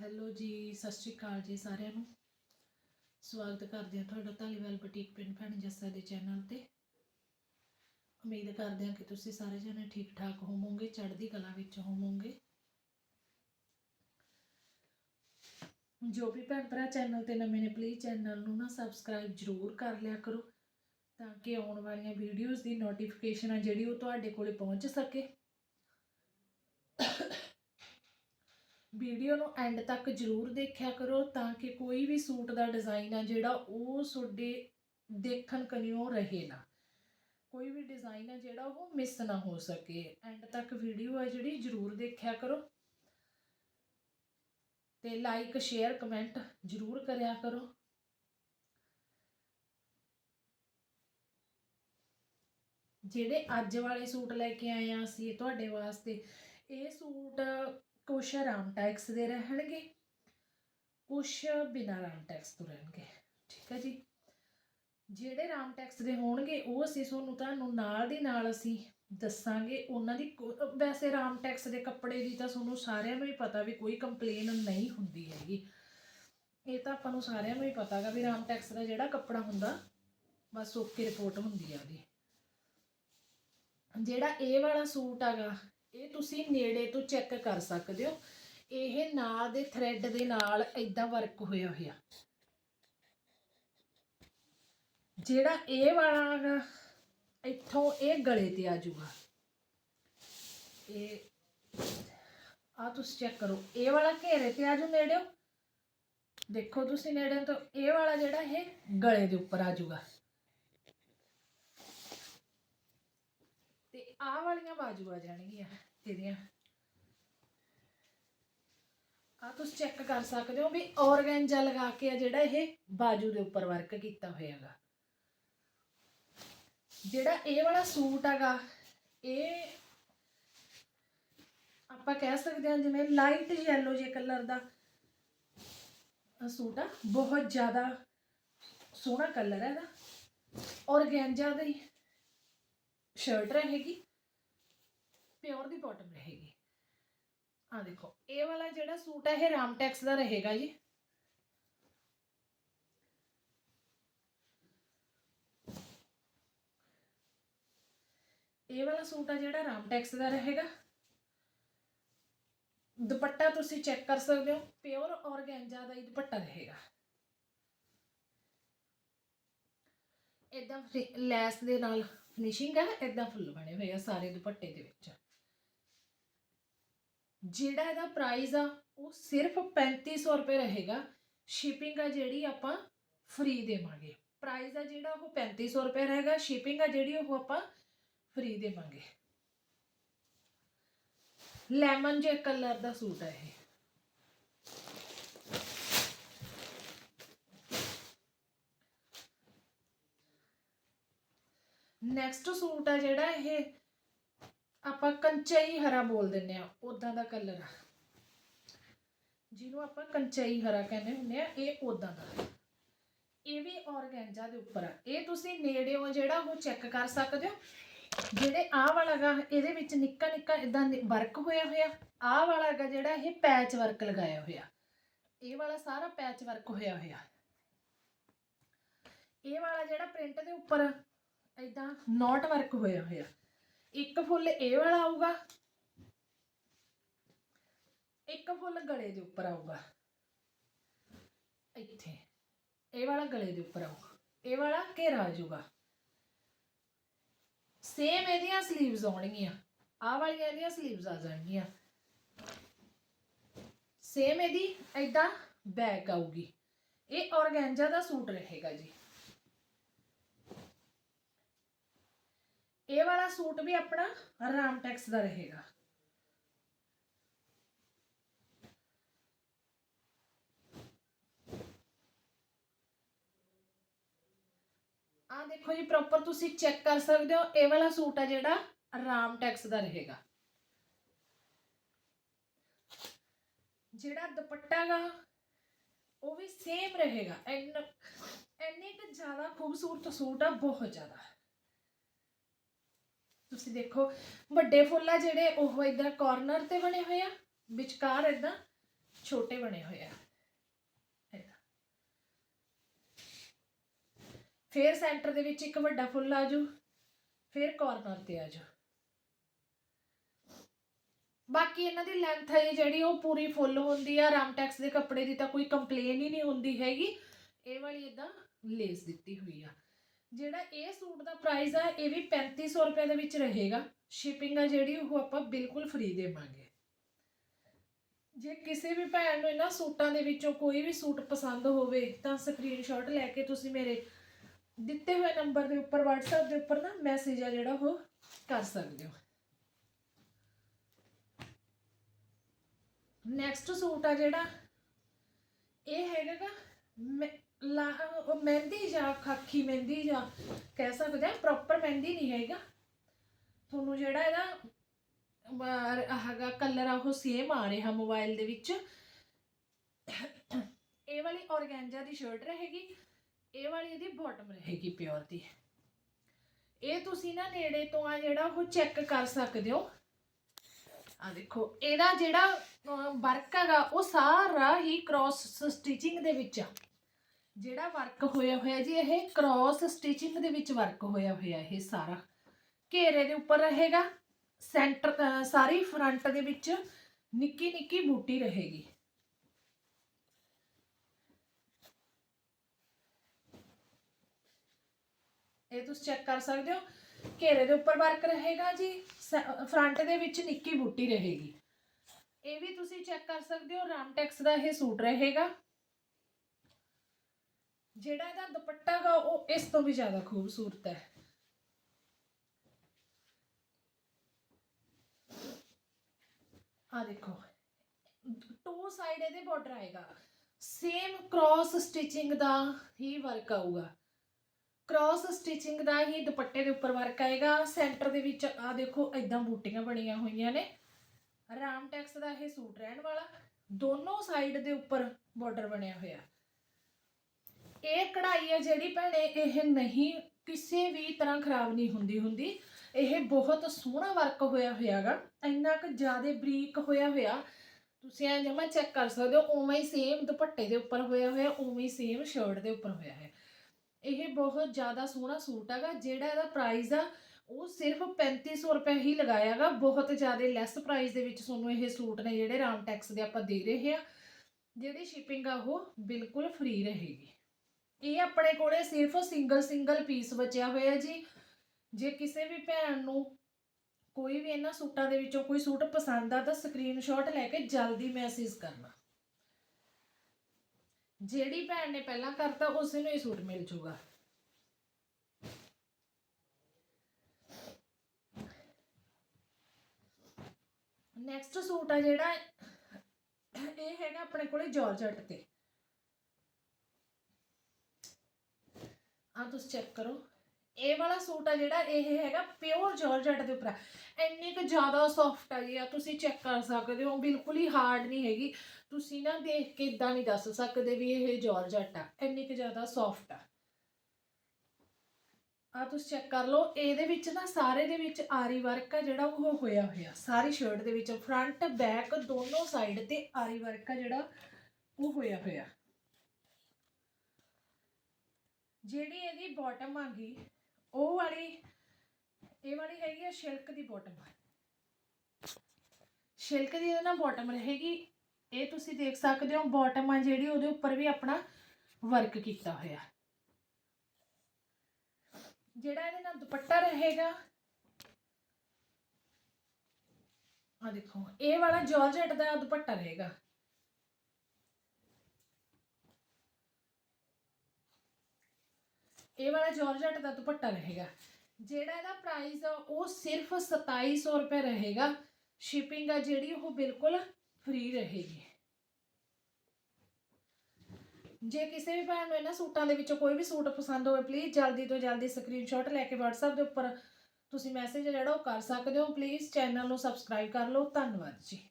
Hello ਜੀ, ਸਤਿ ਸ਼੍ਰੀ ਅਕਾਲ ਜੀ ਸਾਰਿਆਂ ਨੂੰ। ਸਵਾਗਤ ਕਰਦੇ ਹਾਂ ਤੁਹਾਡਾ ਧਾਲੀਵਾਲ ਬੁਟੀਕ ਪਿੰਡ ਭੈਣ ਜੱਸਾ ਦੇ ਚੈਨਲ ਤੇ। ਉਮੀਦ ਕਰਦੇ ਹਾਂ ਕਿ ਤੁਸੀਂ ਸਾਰੇ ਜਣੇ ਠੀਕ ਠਾਕ ਹੋਵੋਗੇ, ਚੜ੍ਹਦੀ ਕਲਾ ਵਿੱਚ ਹੋਵੋਗੇ। ਜੋ ਵੀ ਭੈਣ ਭਰਾ ਚੈਨਲ ਤੇ ਨਵੇਂ ਨੇ ਪਲੀਜ਼ ਚੈਨਲ ਨੂੰ ਨਾ ਸਬਸਕ੍ਰਾਈਬ ਜ਼ਰੂਰ ਕਰ ਲਿਆ ਕਰੋ, ਤਾਂ ਕਿ ਆਉਣ ਵਾਲੀਆਂ ਵੀਡੀਓਜ਼ ਦੀ ਨੋਟੀਫਿਕੇਸ਼ਨ ਆ ਜਿਹੜੀ ਉਹ ਤੁਹਾਡੇ ਕੋਲੇ ਪਹੁੰਚ ਸਕੇ। ਵੀਡੀਓ ਨੂੰ ਐਂਡ ਤੱਕ ਜ਼ਰੂਰ ਦੇਖਿਆ ਕਰੋ ਤਾਂ ਕਿ ਕੋਈ ਵੀ ਸੂਟ ਦਾ ਡਿਜ਼ਾਈਨ ਆ ਜਿਹੜਾ ਉਹ ਤੁਹਾਡੇ ਦੇਖਣ ਕਨਿਓ ਰਹੇ ਨਾ। ਕੋਈ ਵੀ ਡਿਜ਼ਾਈਨ ਆ ਜਿਹੜਾ ਉਹ ਮਿਸ ਨਾ ਹੋ ਸਕੇ। ਐਂਡ ਤੱਕ ਵੀਡੀਓ ਆ ਜਿਹੜੀ ਜ਼ਰੂਰ ਦੇਖਿਆ ਕਰੋ। ਤੇ ਲਾਈਕ ਸ਼ੇਅਰ ਕਮੈਂਟ ਜ਼ਰੂਰ ਕਰਿਆ ਕਰੋ। ਜਿਹੜੇ ਅੱਜ ਵਾਲੇ ਸੂਟ ਲੈ ਕੇ ਆਏ ਆ ਅਸੀਂ ਤੁਹਾਡੇ ਵਾਸਤੇ, ਇਹ ਸੂਟ ਕੁਛ ਆਰਾਮ ਟੈਕਸ ਦੇ ਰਹਿਣਗੇ, ਕੁਛ ਬਿਨਾਂ ਰਾਮ ਟੈਕਸ ਤੋਂ ਰਹਿਣਗੇ। ਠੀਕ ਹੈ ਜੀ? ਜਿਹੜੇ ਰਾਮ ਟੈਕਸ ਦੇ ਹੋਣਗੇ, ਉਹ ਅਸੀਂ ਤੁਹਾਨੂੰ ਤੁਹਾਨੂੰ ਨਾਲ ਦੀ ਨਾਲ ਅਸੀਂ ਦੱਸਾਂਗੇ। ਉਹਨਾਂ ਦੀ ਵੈਸੇ ਰਾਮ ਟੈਕਸ ਦੇ ਕੱਪੜੇ ਦੀ ਤਾਂ ਤੁਹਾਨੂੰ ਸਾਰਿਆਂ ਨੂੰ ਹੀ ਪਤਾ ਵੀ ਕੋਈ ਕੰਪਲੇਨ ਨਹੀਂ ਹੁੰਦੀ ਹੈਗੀ। ਇਹ ਤਾਂ ਆਪਾਂ ਨੂੰ ਸਾਰਿਆਂ ਨੂੰ ਹੀ ਪਤਾ ਹੈਗਾ ਵੀ ਰਾਮ ਟੈਕਸ ਦਾ ਜਿਹੜਾ ਕੱਪੜਾ ਹੁੰਦਾ, ਬਸ ਓਕੇ ਰਿਪੋਰਟ ਹੁੰਦੀ ਆ ਉਹਦੀ। ਜਿਹੜਾ ਇਹ ਵਾਲਾ ਸੂਟ ਹੈਗਾ ਇਹ ਤੁਸੀਂ ਨੇੜੇ ਤੋਂ ਚੈੱਕ ਕਰ ਸਕਦੇ ਹੋ। ਇਹ ਨਾਲ ਦੇ ਥ੍ਰੈਡ ਦੇ ਨਾਲ ਇਦਾਂ ਵਰਕ ਹੋਇਆ ਹੋਇਆ। ਜਿਹੜਾ ਇਹ ਵਾਲਾ ਹੈਗਾ, ਇੱਥੋਂ ਇਹ ਗਲੇ ਤੇ ਆ ਜਾਊਗਾ। ਇਹ ਆ ਤੁਸੀਂ ਚੈੱਕ ਕਰੋ, ਇਹ ਵਾਲਾ ਘੇਰੇ ਤੇ ਆ ਜਾਊ ਨੇੜਿਓ। ਦੇਖੋ ਤੁਸੀਂ ਨੇੜੇ ਤੋਂ ਇਹ ਵਾਲਾ ਜਿਹੜਾ ਇਹ ਗਲੇ ਦੇ ਉੱਪਰ ਆ ਜਾਊਗਾ ਤੇ ਆਹ ਵਾਲੀਆਂ ਬਾਜੂ ਆ ਜਾਣਗੀਆਂ ਇਹਦੀਆਂ ਆ ਤੁਸੀਂ ਚੈੱਕ ਕਰ ਸਕਦੇ ਹੋ ਵੀ ਔਰਗੈਂਜਾ ਲਗਾ ਕੇ ਆ ਜਿਹੜਾ ਇਹ ਬਾਜੂ ਦੇ ਉੱਪਰ ਵਰਕ ਕੀਤਾ ਹੋਇਆ ਜਿਹੜਾ ਇਹ ਵਾਲਾ ਸੂਟ ਹੈਗਾ ਇਹ ਆਪਾਂ ਕਹਿ ਸਕਦੇ ਹਾਂ ਜਿਵੇਂ ਲਾਈਟ ਯੈਲੋ ਜੇ ਕਲਰ ਦਾ ਸੂਟ ਆ ਬਹੁਤ ਜ਼ਿਆਦਾ ਸੋਹਣਾ ਕਲਰ ਹੈ ਇਹਦਾ। ਔਰਗੈਂਜਾ ਦੀ ਸ਼ਰਟ ਰਹੇਗੀ। ਪਿਓਰ ਦੀ ਬਾਟਮ ਰਹੇਗੀ। ਆ ਦੇਖੋ ਇਹ ਵਾਲਾ ਜਿਹੜਾ ਸੂਟ ਹੈ ਇਹ ਰਾਮਟੈਕਸ ਦਾ ਰਹੇਗਾ ਜੀ। ਇਹ ਵਾਲਾ ਸੂਟ ਆ ਜਿਹੜਾ ਰਾਮਟੈਕਸ ਦਾ ਰਹੇਗਾ। ਦੁਪੱਟਾ ਤੁਸੀਂ ਚੈੱਕ ਕਰ ਸਕਦੇ ਹੋ ਪਿਓਰ ਔਰਗੈਂਜਾ ਦਾ ਹੀ ਦੁਪੱਟਾ ਰਹੇਗਾ। ਇਦਾਂ ਲੈਸ ਦੇ ਨਾਲ ਫਿਨਿਸ਼ਿੰਗ ਹੈ ਇਦਾਂ ਫੁੱਲ ਬਣੇ ਹੋਏ ਆ ਸਾਰੇ ਦੁਪੱਟੇ ਦੇ ਵਿੱਚ। ਜਿਹੜਾ ਇਹਦਾ ਪ੍ਰਾਈਸ ਆ, ਉਹ ਸਿਰਫ 3500 ਰੁਪਏ ਰਹੇਗਾ। ਸ਼ਿਪਿੰਗ ਆ ਜਿਹੜੀ ਆਪਾਂ ਫ੍ਰੀ ਦੇਵਾਂਗੇ। ਪ੍ਰਾਈਸ ਆ ਜਿਹੜਾ ਉਹ 3500 ਰੁਪਏ ਰਹੇਗਾ। ਸ਼ਿਪਿੰਗ ਆ ਜਿਹੜੀ ਉਹ ਆਪਾਂ ਫ੍ਰੀ ਦੇਵਾਂਗੇ। ਲੈਮਨ ਜੇ ਕਲਰ ਦਾ ਸੂਟ ਹੈ ਇਹ। ਨੈਕਸਟ ਸੂਟ ਆ ਜਿਹੜਾ ਇਹ ਆਪਾਂ ਕੰਚਾਈ ਹਰਾ ਬੋਲ ਦਿੰਨੇ ਆ ਉਦਾਂ ਦਾ ਕਲਰ ਆ। ਜਿਹਨੂੰ ਆਪਾਂ ਕੰਚਾਈ ਹਰਾ ਕਹਿੰਦੇ ਹੁੰਦੇ ਆ, ਇਹ ਉਦਾਂ ਦਾ ਇਹ ਵੀ ਔਰਗੈਂਜਾ ਦੇ ਉੱਪਰ ਆ। ਇਹ ਤੁਸੀਂ ਨੇੜਿਓਂ ਜਿਹੜਾ ਉਹ ਚੈੱਕ ਕਰ ਸਕਦੇ ਹੋ। ਜਿਹੜੇ ਆਹ ਵਾਲਾ ਗਾ, ਇਹਦੇ ਵਿੱਚ ਨਿੱਕਾ ਨਿੱਕਾ ਇਦਾਂ ਵਰਕ ਹੋਇਆ ਹੋਇਆ। ਆਹ ਵਾਲਾ ਗਾ ਜਿਹੜਾ ਇਹ ਪੈਚ ਵਰਕ ਲਗਾਇਆ ਹੋਇਆ। ਇਹ ਵਾਲਾ ਸਾਰਾ ਪੈਚ ਵਰਕ ਹੋਇਆ ਹੋਇਆ। ਇਹ ਵਾਲਾ ਜਿਹੜਾ ਪ੍ਰਿੰਟ ਦੇ ਉੱਪਰ ਇਦਾਂ ਨੋਟ ਵਰਕ ਹੋਇਆ ਹੋਇਆ। ਇੱਕ ਫੁੱਲ ਇਹ ਵਾਲਾ ਆਊਗਾ। ਇੱਕ ਫੁੱਲ ਗਲੇ ਦੇ ਉੱਪਰ ਆਊਗਾ। ਇੱਥੇ। ਇਹ ਵਾਲਾ ਗਲੇ ਦੇ ਉੱਪਰ ਆਊਗਾ। ਇਹ ਵਾਲਾ ਘੇਰਾ ਆ ਜਾਊਗਾ। ਸੇਮ ਇਹਦੀਆਂ 슬ੀਵਸ ਆਉਣਗੀਆਂ। ਆਹ ਵਾਲੀਆਂ ਇਹਦੀਆਂ 슬ੀਵਸ ਆ ਜਾਣਗੀਆਂ। ਸੇਮ ਇਹਦੀ ਐਦਾਂ ਬੈਕ ਆਊਗੀ। ਇਹ ਔਰਗੈਂਜਾ ਦਾ ਸੂਟ ਰਹੇਗਾ ਜੀ। ਇਹ ਵਾਲਾ ਸੂਟ ਵੀ ਆਪਣਾ ਰਾਮਟੈਕਸ ਦਾ ਰਹੇਗਾ ਆ ਦੇਖੋ ਜੀ ਪ੍ਰੋਪਰ ਤੁਸੀਂ ਚੈੱਕ ਕਰ ਸਕਦੇ ਹੋ ਇਹ ਵਾਲਾ ਸੂਟ ਆ ਜਿਹੜਾ ਰਾਮਟੈਕਸ ਦਾ ਰਹੇਗਾ ਜਿਹੜਾ ਦੁਪੱਟਾ ਗਾ ਉਹ ਵੀ ਸੇਮ ਰਹੇਗਾ ਐਨ ਐਨੇ ਕੁ ਜ਼ਿਆਦਾ ਖੂਬਸੂਰਤ ਸੂਟ ਆ ਬਹੁਤ ਜ਼ਿਆਦਾ ਤੁਸੀਂ ਦੇਖੋ, ਵੱਡੇ ਫੁੱਲ ਆ ਜਿਹੜੇ, ਉਹ ਇਦਾਂ ਕਾਰਨਰ ਤੇ ਬਣੇ ਹੋਏ ਆ, ਵਿਚਕਾਰ ਇਦਾਂ ਛੋਟੇ ਬਣੇ ਹੋਏ ਆ। ਫਿਰ ਸੈਂਟਰ ਦੇ ਵਿੱਚ ਇੱਕ ਵੱਡਾ ਫੁੱਲ ਆ ਜਾਊ, ਫਿਰ ਕਾਰਨਰ ਤੇ ਆ ਜਾਊ। ਬਾਕੀ ਇਹਨਾਂ ਦੀ ਲੈਂਥ ਹੈ ਜਿਹੜੀ ਉਹ ਪੂਰੀ ਫੁੱਲ ਹੁੰਦੀ ਆ ਰਾਮਟੈਕਸ ਦੇ ਕੱਪੜੇ ਦੀ ਤਾਂ ਕੋਈ ਕੰਪਲੇਨ ਹੀ ਨਹੀਂ ਹੁੰਦੀ ਹੈਗੀ। ਇਹ ਵਾਲੀ ਇਦਾਂ ਲੇਸ ਦਿੱਤੀ ਹੋਈ ਆ। ਜਿਹੜਾ ਇਹ ਸੂਟ ਦਾ ਪ੍ਰਾਈਸ ਆ, ਇਹ ਵੀ 3500 ਰੁਪਏ ਦੇ ਵਿੱਚ ਰਹੇਗਾ। ਸ਼ਿਪਿੰਗ ਆ ਜਿਹੜੀ, ਉਹ ਆਪਾਂ ਬਿਲਕੁਲ ਫ੍ਰੀ ਦੇਵਾਂਗੇ। ਜੇ ਕਿਸੇ ਵੀ ਭੈਣ ਨੂੰ ਇਹਨਾਂ ਸੂਟਾਂ ਦੇ ਵਿੱਚੋਂ ਕੋਈ ਵੀ ਸੂਟ ਪਸੰਦ ਹੋਵੇ, ਤਾਂ ਸਕਰੀਨਸ਼ਾਟ ਲੈ ਕੇ ਤੁਸੀਂ ਮੇਰੇ ਦਿੱਤੇ ਹੋਏ ਨੰਬਰ ਦੇ ਉੱਪਰ, WhatsApp ਦੇ ਉੱਪਰ ਨਾ ਮੈਸੇਜ ਆ ਜਿਹੜਾ, ਉਹ ਕਰ ਸਕਦੇ ਹੋ। ਨੈਕਸਟ ਸੂਟ ਆ ਜਿਹੜਾ, ਇਹ ਹੈਗਾ ਗਾ ਲਾ ਉਹ ਮਹਿੰਦੀ ਜਾਂ ਖਾਕੀ ਮਹਿੰਦੀ ਜਾਂ ਕਹਿ ਸਕਦੇ ਆ ਪ੍ਰੋਪਰ ਮਹਿੰਦੀ ਨਹੀਂ ਹੈਗਾ। ਤੁਹਾਨੂੰ ਜਿਹੜਾ ਇਹਦਾ ਹੈਗਾ ਕਲਰ ਆ, ਉਹ ਸੇਮ ਆ ਰਿਹਾ ਮੋਬਾਈਲ ਦੇ ਵਿੱਚ। ਇਹ ਵਾਲੀ ਔਰਗੈਂਜਾ ਦੀ ਸ਼ਰਟ ਰਹੇਗੀ, ਇਹ ਵਾਲੀ ਇਹਦੀ ਬਾਟਮ ਰਹੇਗੀ ਪਿਓਰ ਦੀ। ਇਹ ਤੁਸੀਂ ਨਾ ਨੇੜੇ ਤੋਂ ਆ ਜਿਹੜਾ ਉਹ ਚੈੱਕ ਕਰ ਸਕਦੇ ਹੋ। ਆ ਦੇਖੋ, ਇਹਦਾ ਜਿਹੜਾ ਵਰਕ ਹੈਗਾ, ਉਹ ਸਾਰਾ ਹੀ ਕ੍ਰਾਸ ਸਟਿਚਿੰਗ ਦੇ ਵਿੱਚ ਆ। ਜਿਹੜਾ ਵਰਕ ਹੋਇਆ ਹੋਇਆ ਜੀ, ਇਹ ਕ੍ਰਾਸ ਸਟਿਚਿੰਗ ਦੇ ਵਿੱਚ ਵਰਕ ਹੋਇਆ ਹੋਇਆ ਇਹ ਸਾਰਾ। ਘੇਰੇ ਦੇ ਉੱਪਰ ਰਹੇਗਾ ਸੈਂਟਰ ਸਾਰੀ ਫਰੰਟ ਦੇ ਵਿੱਚ ਨਿੱਕੀ ਨਿੱਕੀ ਬੂਟੀ ਰਹੇਗੀ। ਇਹ ਤੁਸੀਂ ਚੈੱਕ ਕਰ ਸਕਦੇ ਹੋ, ਘੇਰੇ ਦੇ ਉੱਪਰ ਵਰਕ ਰਹੇਗਾ ਜੀ ਫਰੰਟ ਦੇ ਵਿੱਚ ਨਿੱਕੀ ਬੂਟੀ ਰਹੇਗੀ। ਇਹ ਵੀ ਤੁਸੀਂ ਚੈੱਕ ਕਰ ਸਕਦੇ ਹੋ ਰਾਮਟੈਕਸ ਦਾ ਇਹ ਸੂਟ ਰਹੇਗਾ। ਜਿਹੜਾ ਇਹਦਾ ਦੁਪੱਟਾ ਗਾ, ਉਹ ਇਸ ਤੋਂ ਵੀ ਜ਼ਿਆਦਾ ਖੂਬਸੂਰਤ ਹੈ। ਆ ਦੇਖੋ ਟੂ ਸਾਈਡ ਇਹਦੇ ਬਾਰਡਰ ਆਏਗਾ। ਸੇਮ ਕ੍ਰਾਸ ਸਟਿਚਿੰਗ ਦਾ ਹੀ ਵਰਕ ਆਊਗਾ। ਕ੍ਰਾਸ ਸਟਿਚਿੰਗ ਦਾ ਹੀ ਦੁਪੱਟੇ ਦੇ ਉੱਪਰ ਵਰਕ ਆਏਗਾ। ਸੈਂਟਰ ਦੇ ਵਿੱਚ ਆ ਦੇਖੋ ਇਦਾਂ ਬੂਟੀਆਂ ਬਣੀਆਂ ਹੋਈਆਂ ਨੇ। ਰਾਮਟੈਕਸ ਦਾ ਇਹ ਸੂਟ ਰਹਿਣ ਵਾਲਾ। ਦੋਨੋਂ ਸਾਈਡ ਦੇ ਉੱਪਰ ਬਾਰਡਰ ਬਣਿਆ ਹੋਇਆ। ਇਹ ਕਢਾਈ ਹੈ ਜਿਹੜੀ ਭੈਣੇ, ਇਹ ਨਹੀਂ, ਕਿਸੇ ਵੀ ਤਰ੍ਹਾਂ ਖਰਾਬ ਨਹੀਂ ਹੁੰਦੀ ਹੁੰਦੀ। ਇਹ ਬਹੁਤ ਸੋਹਣਾ ਵਰਕ ਹੋਇਆ ਹੋਇਆਗਾ, ਇੰਨਾ ਕੁ ਜ਼ਿਆਦਾ ਬਰੀਕ ਹੋਇਆ ਹੋਇਆ। ਤੁਸੀਂ ਐਂ ਜਮਾ ਚੈੱਕ ਕਰ ਸਕਦੇ ਹੋ, ਉਵੇਂ ਹੀ ਸੇਮ ਦੁਪੱਟੇ ਦੇ ਉੱਪਰ ਹੋਇਆ ਹੋਇਆ, ਉਵੇਂ ਹੀ ਸੇਮ ਸ਼ਰਟ ਦੇ ਉੱਪਰ ਹੋਇਆ ਹੈ। ਇਹ ਬਹੁਤ ਜ਼ਿਆਦਾ ਸੋਹਣਾ ਸੂਟ ਹੈਗਾ, ਜਿਹੜਾ ਇਹਦਾ ਪ੍ਰਾਈਸ ਆ, ਉਹ ਸਿਰਫ 3500 ਰੁਪਏ ਹੀ ਲਗਾਇਆਗਾ ਬਹੁਤ ਜ਼ਿਆਦਾ ਲੈਸ ਪ੍ਰਾਈਸ ਦੇ ਵਿੱਚ ਤੁਹਾਨੂੰ ਇਹ ਸੂਟ ਨੇ ਜਿਹੜੇ ਰਾਮ ਟੈਕਸ ਦੇ ਆਪਾਂ ਦੇ ਰਹੇ ਆ ਜਿਹੜੀ ਸ਼ਿਪਿੰਗ ਆ ਉਹ ਬਿਲਕੁਲ ਫ੍ਰੀ ਰਹੇਗੀ। ਇਹ ਆਪਣੇ ਕੋਲੇ ਸਿਰਫ ਸਿੰਗਲ ਸਿੰਗਲ ਪੀਸ ਬਚਿਆ ਹੋਇਆ ਜੀ। ਜੇ ਕਿਸੇ ਵੀ ਭੈਣ ਨੂੰ ਕੋਈ ਵੀ ਇਹਨਾਂ ਸੂਟਾਂ ਦੇ ਵਿੱਚੋਂ ਕੋਈ ਸੂਟ ਪਸੰਦ ਆ, ਤਾਂ ਸਕਰੀਨਸ਼ਾਟ ਲੈ ਕੇ ਜਲਦੀ ਮੈਸੇਜ ਕਰਨਾ। ਜਿਹੜੀ ਭੈਣ ਨੇ ਪਹਿਲਾਂ ਕਰਤਾ ਉਸੇ ਨੂੰ ਇਹ ਸੂਟ ਮਿਲ ਜੂਗਾ। ਨੈਕਸਟ ਸੂਟ ਆ ਜਿਹੜਾ, ਇਹ ਹੈਗਾ ਆਪਣੇ ਕੋਲੇ ਜਾਰਜਟ ਤੇ। ਆ ਤੁਸੀਂ ਚੈੱਕ ਕਰੋ। ਇਹ ਵਾਲਾ ਸੂਟ ਆ ਜਿਹੜਾ, ਇਹ ਹੈਗਾ ਪਿਓਰ ਜਾਰਜਟ ਦੇ ਉੱਪਰ ਇੰਨੀ ਕੁ ਜ਼ਿਆਦਾ ਸੌਫਟ ਆ ਜੀ, ਆ ਤੁਸੀਂ ਚੈੱਕ ਕਰ ਸਕਦੇ ਹੋ, ਬਿਲਕੁਲ ਹੀ ਹਾਰਡ ਨਹੀਂ ਹੈਗੀ। ਤੁਸੀਂ ਨਾ ਦੇਖ ਕੇ ਇਦਾਂ ਨਹੀਂ ਦੱਸ ਸਕਦੇ ਵੀ ਇਹ ਜਾਰਜਟ ਆ। ਇੰਨੀ ਕੁ ਜ਼ਿਆਦਾ ਸੌਫਟ ਆ। ਆ ਤੁਸੀਂ ਚੈੱਕ ਕਰ ਲਓ, ਇਹਦੇ ਵਿੱਚ ਨਾ ਸਾਰੇ ਦੇ ਵਿੱਚ ਆਰੀ ਵਰਕ ਆ ਜਿਹੜਾ ਉਹ ਹੋਇਆ ਹੋਇਆ। ਸਾਰੀ ਸ਼ਰਟ ਦੇ ਵਿੱਚ ਫਰੰਟ ਬੈਕ ਦੋਨੋਂ ਸਾਈਡ ਤੇ ਆਰੀ ਵਰਕ ਆ ਜਿਹੜਾ ਉਹ ਹੋਇਆ ਹੋਇਆ। ਜਿਹੜੀ ਇਹਦੀ ਬਾਟਮ ਆ ਗਈ, ਉਹ ਵਾਲੀ, ਇਹ ਵਾਲੀ ਹੈਗੀ ਆ ਸ਼ਿਲਕ ਦੀ ਬਾਟਮ ਸ਼ਿਲਕ ਦੀ ਇਹਦੇ ਨਾਲ ਬਾਟਮ ਰਹੇਗੀ। ਇਹ ਤੁਸੀਂ ਦੇਖ ਸਕਦੇ ਹੋ ਬਾਟਮ ਆ ਜਿਹੜੀ, ਉਹਦੇ ਉੱਪਰ ਵੀ ਆਪਣਾ ਵਰਕ ਕੀਤਾ ਹੋਇਆ। ਜਿਹੜਾ ਇਹਦੇ ਨਾਲ ਦੁਪੱਟਾ ਰਹੇਗਾ ਆ ਦੇਖੋ, ਇਹ ਵਾਲਾ ਜਾਰਜਟ ਦਾ ਦੁਪੱਟਾ ਰਹੇਗਾ। ਇਹ ਵਾਲਾ ਜਾਰਜਟ ਦਾ ਦੁਪੱਟਾ ਰਹੇਗਾ। ਜਿਹੜਾ ਇਹਦਾ ਪ੍ਰਾਈਸ ਆ, ਉਹ ਸਿਰਫ 2700 ਰੁਪਏ ਰਹੇਗਾ। ਸ਼ਿਪਿੰਗ ਆ ਜਿਹੜੀ, ਉਹ ਬਿਲਕੁਲ ਫ੍ਰੀ ਰਹੇਗੀ। ਜੇ ਕਿਸੇ ਵੀ ਭੈਣ ਨੂੰ ਇਹਨਾਂ ਸੂਟਾਂ ਦੇ ਵਿੱਚੋਂ ਕੋਈ ਵੀ ਸੂਟ ਪਸੰਦ ਹੋਵੇ ਪਲੀਜ਼ ਜਲਦੀ ਤੋਂ ਜਲਦੀ ਸਕਰੀਨਸ਼ਾਟ ਲੈ ਕੇ WhatsApp ਦੇ ਉੱਪਰ ਤੁਸੀਂ ਮੈਸੇਜ ਜਿਹੜਾ, ਉਹ ਕਰ ਸਕਦੇ ਹੋ। ਪਲੀਜ਼ ਚੈਨਲ ਨੂੰ ਸਬਸਕ੍ਰਾਈਬ ਕਰ ਲਓ। ਧੰਨਵਾਦ ਜੀ।